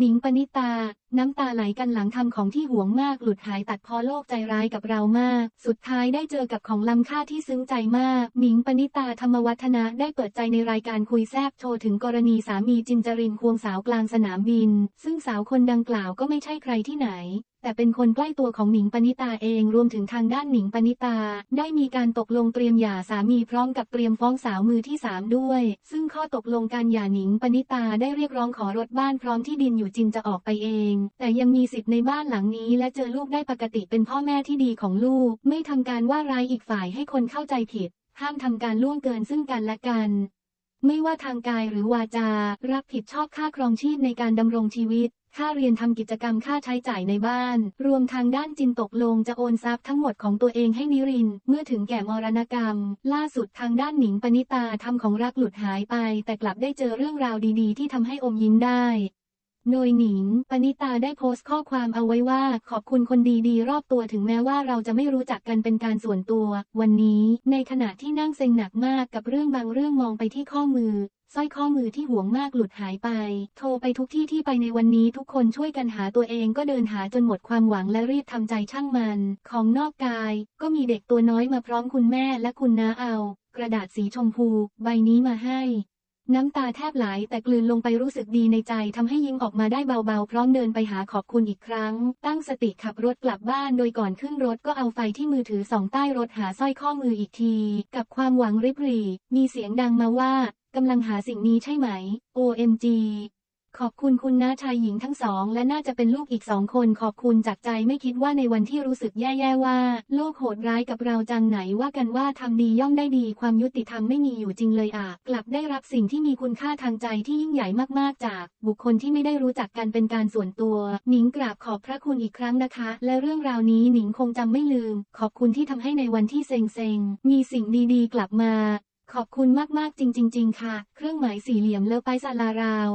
หนิงปณิตา น้ำตาไหลกันหลังทำของที่หวงมากหลุดหายตัดพอโลกใจร้ายกับเรามาก สุดท้ายได้เจอกับของล้ำค่าที่ซึ้งใจมากหนิงปณิตาธรรมวัฒนะได้เปิดใจในรายการคุยแซบโชว์ถึงกรณีสามีจินจรินควงสาวกลางสนามบิน ซึ่งสาวคนดังกล่าวก็ไม่ใช่ใครที่ไหนแต่เป็นคนใกล้ตัวของหนิงปณิตาเองรวมถึงทางด้านหนิงปณิตา ได้มีการตกลงเตรียมหย่าสามีพร้อมกับเตรียมฟ้องสาวมือที่สามด้วย ซึ่งข้อตกลงการหย่าหนิงปณิตาได้เรียกร้องขอรถบ้านพร้อมที่ดินอยู่จินจะออกไปเองแต่ยังมีสิทธิ์ในบ้านหลังนี้และเจอลูกได้ปกติเป็นพ่อแม่ที่ดีของลูก ไม่ทำการว่าร้ายอีกฝ่ายให้คนเข้าใจผิด ห้ามทำการล่วงเกินซึ่งกันและกัน ไม่ว่าทางกายหรือวาจา รับผิดชอบค่าครองชีพในการดำรงชีวิตค่าเรียนทำกิจกรรมค่าใช้จ่ายในบ้าน รวมทางด้านจินตกลงจะโอนทรัพย์ทั้งหมดของตัวเองให้นิริน เมื่อถึงแก่มรณกรรม ล่าสุดทางด้านหนิงปณิตาทำของรักหลุดหายไป แต่กลับได้เจอเรื่องราวดีๆ ที่ทำให้อมยิ้มได้ โดยหนิง ปณิตาได้โพสต์ข้อความเอาไว้ว่า ขอบคุณคนดีๆ รอบตัวถึงแม้ว่าเราจะไม่รู้จักกันเป็นการส่วนตัว วันนี้ในขณะที่นั่งเซ็งหนักมากกับเรื่องบางเรื่องมองไปที่ข้อมือสร้อยข้อมือที่ห่วงมากหลุดหายไป โทรไปทุกที่ที่ไปในวันนี้ทุกคนช่วยกันหาตัวเองก็เดินหาจนหมดความหวังและรีบทำใจช่างมัน ของนอกกาย ก็มีเด็กตัวน้อยมาพร้อมคุณแม่และคุณน้าเอา กระดาษสีชมพู ใบนี้มาให้ น้ำตาแทบไหลแต่กลืนลงไปรู้สึกดีในใจทำให้ยิ้มออกมาได้เบาๆ พร้อมเดินไปหาขอบคุณอีกครั้ง ตั้งสติขับรถกลับบ้านโดยก่อนขึ้นรถก็เอาไฟที่มือถือส่องใต้รถหาสร้อยข้อมืออีกที กับความหวังริบหรี่ มีเสียงดังมาว่ากำลังหาสิ่งนี้ใช่ไหม OMG ขอบคุณคุณน้าชายหญิงทั้งสอง และน่าจะเป็นลูกอีกสองคนขอบคุณจากใจไม่คิดว่าในวันที่รู้สึกแย่ๆว่า โลกโหดร้ายกับเราจังไหนว่ากันว่าทำดีย่อมได้ดีความยุติธรรมไม่มีอยู่จริงเลยอะ กลับได้รับสิ่งที่มีคุณค่าทางใจที่ยิ่งใหญ่มากๆจาก บุคคลที่ไม่ได้รู้จักกันเป็นการส่วนตัว หนิงกราบขอบพระคุณอีกครั้งนะคะ และเรื่องราวนี้หนิงคงจำไม่ลืม ขอบคุณที่ทำให้ในวันที่เซ็งๆมีสิ่งดีๆ กลับมา ขอบคุณมากๆจริง ๆ ๆ ค่ะ เครื่องหมายสี่เหลี่ยมเลอไปซาลาราว